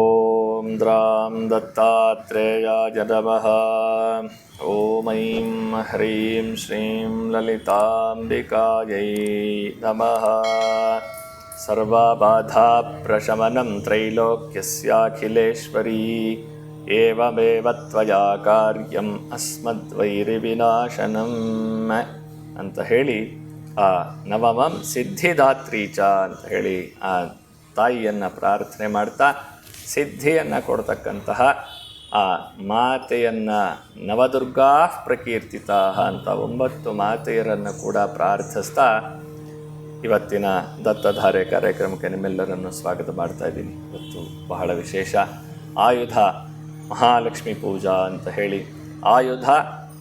ॐ द्रां दत्तात्रेयाय नमः ॐ ऐं ह्रीं श्रीं ललिताम्बिकायै नमः सर्वबाधाप्रशमनं त्रैलोक्यस्याखिलेश्वरी एवमेव त्वया कार्यम् ಅಸ್ಮದ್ವೈರಿವಿನಾಶನಂ ಅಂತ ಹೇಳಿ ಆ ನವಮಂ ಸಿದ್ಧಿದಾತ್ರಿ ಚ ಅಂತ ಹೇಳಿ ಆ ತಾಯಿಯನ್ನು ಪ್ರಾರ್ಥನೆ ಮಾಡ್ತಾ ಸಿದ್ಧಿಯನ್ನು ಕೊಡ್ತಕ್ಕಂತಹ ಆ ಮಾತೆಯನ್ನು ನವದುರ್ಗಾ ಪ್ರಕೀರ್ತಿತ ಅಂತ ಒಂಬತ್ತು ಮಾತೆಯರನ್ನು ಕೂಡ ಪ್ರಾರ್ಥಿಸ್ತಾ ಇವತ್ತಿನ ದತ್ತಧಾರೆ ಕಾರ್ಯಕ್ರಮಕ್ಕೆ ನಿಮ್ಮೆಲ್ಲರನ್ನು ಸ್ವಾಗತ ಮಾಡ್ತಾ ಇದ್ದೀನಿ. ಇವತ್ತು ಬಹಳ ವಿಶೇಷ. ಆಯುಧ ಮಹಾಲಕ್ಷ್ಮಿ ಪೂಜಾ ಅಂತ ಹೇಳಿ ಆಯುಧ,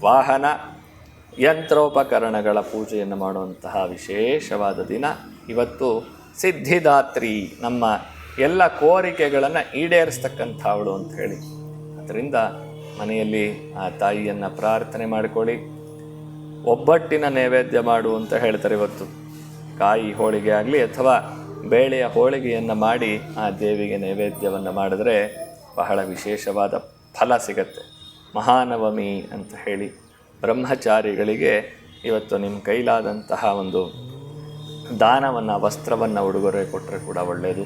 ವಾಹನ, ಯಂತ್ರೋಪಕರಣಗಳ ಪೂಜೆಯನ್ನು ಮಾಡುವಂತಹ ವಿಶೇಷವಾದ ದಿನ. ಇವತ್ತು ಸಿದ್ಧಿದಾತ್ರಿ ನಮ್ಮ ಎಲ್ಲ ಕೋರಿಕೆಗಳನ್ನು ಈಡೇರಿಸ್ತಕ್ಕಂಥವಳು ಅಂತ ಹೇಳಿ. ಅದರಿಂದ ಮನೆಯಲ್ಲಿ ಆ ತಾಯಿಯನ್ನು ಪ್ರಾರ್ಥನೆ ಮಾಡಿಕೊಳ್ಳಿ. ಒಬ್ಬಟ್ಟಿನ ನೈವೇದ್ಯ ಮಾಡು ಅಂತ ಹೇಳ್ತಾರೆ ಇವತ್ತು. ಕಾಯಿ ಹೋಳಿಗೆ ಆಗಲಿ ಅಥವಾ ಬೇಳೆಯ ಹೋಳಿಗೆಯನ್ನು ಮಾಡಿ ಆ ದೇವಿಗೆ ನೈವೇದ್ಯವನ್ನು ಮಾಡಿದ್ರೆ ಬಹಳ ವಿಶೇಷವಾದ ಫಲ ಸಿಗತ್ತೆ. ಮಹಾನವಮಿ ಅಂತ ಹೇಳಿ ಬ್ರಹ್ಮಚಾರಿಗಳಿಗೆ ಇವತ್ತು ನಿಮ್ಮ ಕೈಲಾದಂತಹ ಒಂದು ದಾನವನ್ನು, ವಸ್ತ್ರವನ್ನು ಉಡುಗೊರೆ ಕೊಟ್ಟರೆ ಕೂಡ ಒಳ್ಳೆಯದು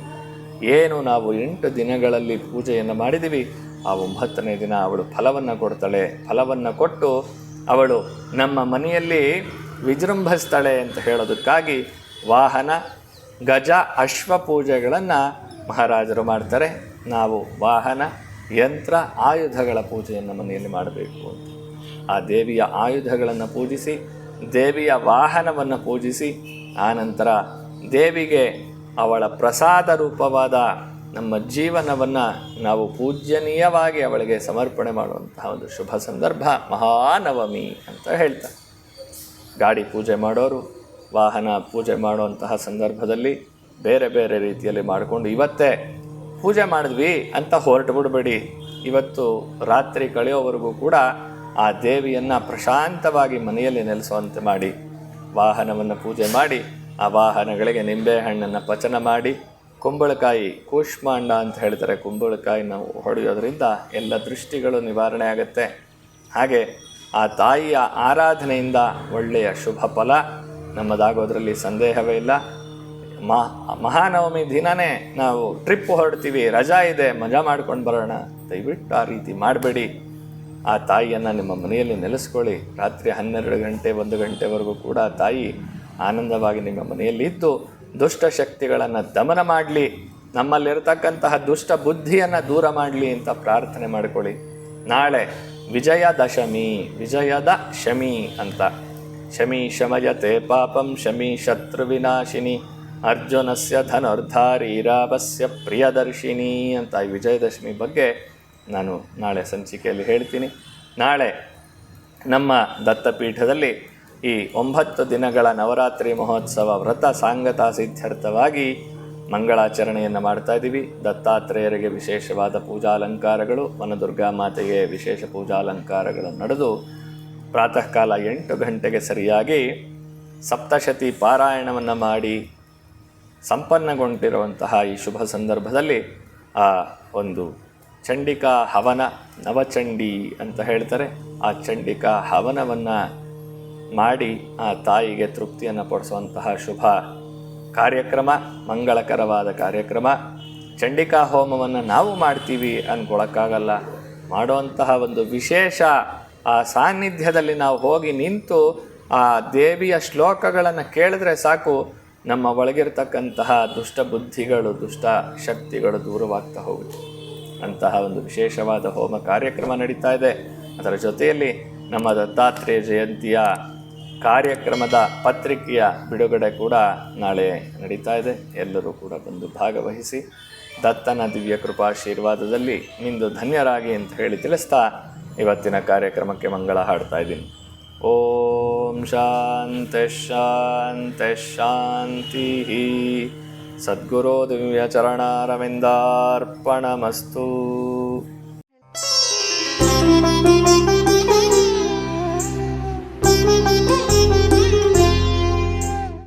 ಏನು ನಾವು ಎಂಟು ದಿನಗಳಲ್ಲಿ ಪೂಜೆಯನ್ನು ಮಾಡಿದ್ದೀವಿ ಆ ಒಂಬತ್ತನೇ ದಿನ ಅವಳು ಫಲವನ್ನು ಕೊಡ್ತಾಳೆ. ಫಲವನ್ನು ಕೊಟ್ಟು ಅವಳು ನಮ್ಮ ಮನೆಯಲ್ಲಿ ವಿಜೃಂಭಿಸ್ತಾಳೆ ಅಂತ ಹೇಳೋದಕ್ಕಾಗಿ ವಾಹನ, ಗಜ, ಅಶ್ವ ಪೂಜೆಗಳನ್ನು ಮಹಾರಾಜರು ಮಾಡ್ತಾರೆ. ನಾವು ವಾಹನ, ಯಂತ್ರ, ಆಯುಧಗಳ ಪೂಜೆಯನ್ನು ಮನೆಯಲ್ಲಿ ಮಾಡಬೇಕು ಅಂತ. ಆ ದೇವಿಯ ಆಯುಧಗಳನ್ನು ಪೂಜಿಸಿ, ದೇವಿಯ ವಾಹನವನ್ನು ಪೂಜಿಸಿ ಆನಂತರ ದೇವಿಗೆ ಅವಳ ಪ್ರಸಾದ ರೂಪವಾದ ನಮ್ಮ ಜೀವನವನ್ನು ನಾವು ಪೂಜ್ಯನೀಯವಾಗಿ ಅವಳಿಗೆ ಸಮರ್ಪಣೆ ಮಾಡುವಂತಹ ಒಂದು ಶುಭ ಸಂದರ್ಭ ಮಹಾನವಮಿ ಅಂತ ಹೇಳ್ತಾರೆ. ಗಾಡಿ ಪೂಜೆ ಮಾಡೋರು ವಾಹನ ಪೂಜೆ ಮಾಡುವಂತಹ ಸಂದರ್ಭದಲ್ಲಿ ಬೇರೆ ಬೇರೆ ರೀತಿಯಲ್ಲಿ ಮಾಡಿಕೊಂಡು ಇವತ್ತೇ ಪೂಜೆ ಮಾಡಿದ್ವಿ ಅಂತ ಹೊರಟು ಬಿಡಬೇಡಿ. ಇವತ್ತು ರಾತ್ರಿ ಕಳೆಯೋವರೆಗೂ ಕೂಡ ಆ ದೇವಿಯನ್ನು ಪ್ರಶಾಂತವಾಗಿ ಮನೆಯಲ್ಲಿ ನೆಲೆಸುವಂತೆ ಮಾಡಿ, ವಾಹನವನ್ನು ಪೂಜೆ ಮಾಡಿ, ಆ ವಾಹನಗಳಿಗೆ ನಿಂಬೆಹಣ್ಣನ್ನು ಪಚನ ಮಾಡಿ, ಕುಂಬಳಕಾಯಿ ಕೂಷ್ಮಾಂಡ ಅಂತ ಹೇಳ್ತಾರೆ ಕುಂಬಳಕಾಯಿನ ಹೊಡೆಯೋದ್ರಿಂದ ಎಲ್ಲ ದೃಷ್ಟಿಗಳು ನಿವಾರಣೆ ಆಗುತ್ತೆ. ಹಾಗೆ ಆ ತಾಯಿಯ ಆರಾಧನೆಯಿಂದ ಒಳ್ಳೆಯ ಶುಭ ಫಲ ನಮ್ಮದಾಗೋದ್ರಲ್ಲಿ ಸಂದೇಹವೇ ಇಲ್ಲ. ಮಹಾನವಮಿ ದಿನನೇ ನಾವು ಟ್ರಿಪ್ ಹೊರಡ್ತೀವಿ. ರಜಾ ಇದೆ, ಮಜಾ ಮಾಡ್ಕೊಂಡು ಬರೋಣ. ದಯವಿಟ್ಟು ಆ ರೀತಿ ಮಾಡಬೇಡಿ. ಆ ತಾಯಿಯನ್ನು ನಿಮ್ಮ ಮನೆಯಲ್ಲಿ ನೆಲೆಸ್ಕೊಳ್ಳಿ. ರಾತ್ರಿ ಹನ್ನೆರಡು ಗಂಟೆ, ಒಂದು ಗಂಟೆವರೆಗೂ ಕೂಡ ತಾಯಿ ಆನಂದವಾಗಿ ನಿಮ್ಮ ಮನೆಯಲ್ಲಿ ಇದ್ದು, ದುಷ್ಟ ಶಕ್ತಿಗಳನ್ನು ದಮನ ಮಾಡಲಿ. ನಮ್ಮಲ್ಲಿರತಕ್ಕಂತಹ ದುಷ್ಟ ಬುದ್ಧಿಯನ್ನು ದೂರ ಮಾಡಲಿ ಅಂತ ಪ್ರಾರ್ಥನೆ ಮಾಡಿಕೊಳ್ಳಿ. ನಾಳೆ ವಿಜಯದಶಮಿ ವಿಜಯದ ಶಮಿ ಅಂತ. ಶಮಿ ಶಮಯತೆ ಪಾಪಂ ಶಮಿ ಶತ್ರುವಿನಾಶಿನಿ. ಅರ್ಜುನಸ್ಯ ಧನುರ್ಧಾರಿ ರಾಮಸ್ಯ ಪ್ರಿಯದರ್ಶಿನಿ ಅಂತ ಈ ವಿಜಯದಶಮಿ ಬಗ್ಗೆ ನಾನು ನಾಳೆ ಸಂಚಿಕೆಯಲ್ಲಿ ಹೇಳ್ತೀನಿ. ನಾಳೆ ನಮ್ಮ ದತ್ತಪೀಠದಲ್ಲಿ ಈ ಒಂಬತ್ತು ದಿನಗಳ ನವರಾತ್ರಿ ಮಹೋತ್ಸವ ವ್ರತ ಸಾಂಗತ ಸಿದ್ಧಾರ್ಥವಾಗಿ ಮಂಗಳಾಚರಣೆಯನ್ನು ಮಾಡ್ತಾ ಇದ್ದೀವಿ. ದತ್ತಾತ್ರೇಯರಿಗೆ ವಿಶೇಷವಾದ ಪೂಜಾಲಂಕಾರಗಳು, ವನದುರ್ಗಾ ಮಾತೆಗೆ ವಿಶೇಷ ಪೂಜಾಲಂಕಾರಗಳು ನಡೆದು ಪ್ರಾತಃ ಕಾಲ ಎಂಟು ಗಂಟೆಗೆ ಸರಿಯಾಗಿ ಸಪ್ತಶತಿ ಪಾರಾಯಣವನ್ನು ಮಾಡಿ ಸಂಪನ್ನಗೊಂಡಿರುವಂತಹ ಈ ಶುಭ ಸಂದರ್ಭದಲ್ಲಿ ಆ ಒಂದು ಚಂಡಿಕಾ ಹವನ, ನವಚಂಡಿ ಅಂತ ಹೇಳ್ತಾರೆ. ಆ ಚಂಡಿಕಾ ಹವನವನ್ನು ಮಾಡಿ ಆ ತಾಯಿಗೆ ತೃಪ್ತಿಯನ್ನು ಪಡಿಸುವಂತಹ ಶುಭ ಕಾರ್ಯಕ್ರಮ, ಮಂಗಳಕರವಾದ ಕಾರ್ಯಕ್ರಮ. ಚಂಡಿಕಾ ಹೋಮವನ್ನು ನಾವು ಮಾಡ್ತೀವಿ ಅಂದ್ಕೊಳಕ್ಕಾಗಲ್ಲ ಮಾಡುವಂತಹ ಒಂದು ವಿಶೇಷ ಆ ಸಾನ್ನಿಧ್ಯದಲ್ಲಿ ನಾವು ಹೋಗಿ ನಿಂತು ಆ ದೇವಿಯ ಶ್ಲೋಕಗಳನ್ನು ಕೇಳಿದ್ರೆ ಸಾಕು, ನಮ್ಮ ಒಳಗಿರ್ತಕ್ಕಂತಹ ದುಷ್ಟ ಬುದ್ಧಿಗಳು, ದುಷ್ಟ ಶಕ್ತಿಗಳು ದೂರವಾಗ್ತಾ ಹೋಗುತ್ತೆ. ಅಂತಹ ಒಂದು ವಿಶೇಷವಾದ ಹೋಮ ಕಾರ್ಯಕ್ರಮ ನಡೀತಾ ಇದೆ. ಅದರ ಜೊತೆಯಲ್ಲಿ ನಮ್ಮ ದತ್ತಾತ್ರೇಯ ಜಯಂತಿಯ ಕಾರ್ಯಕ್ರಮದ ಪತ್ರಿಕೆಯ ಬಿಡುಗಡೆ ಕೂಡ ನಾಳೆ ನಡೀತಾ ಇದೆ. ಎಲ್ಲರೂ ಕೂಡ ಬಂದು ಭಾಗವಹಿಸಿ, ದತ್ತನ ದಿವ್ಯ ಕೃಪಾಶೀರ್ವಾದದಲ್ಲಿ ನಿಂದು ಧನ್ಯರಾಗಿ ಅಂತ ಹೇಳಿ ತಿಳಿಸ್ತಾ ಇವತ್ತಿನ ಕಾರ್ಯಕ್ರಮಕ್ಕೆ ಮಂಗಳ ಹಾಡ್ತಾ ಇದ್ದೀನಿ ಓಂ ಶಾಂತಿ ಶಾಂತಿ ಶಾಂತಿ ಸದ್ಗುರೋ ದಿವ್ಯ ಚರಣಾರವಿಂದಾರ್ಪಣಮಸ್ತು.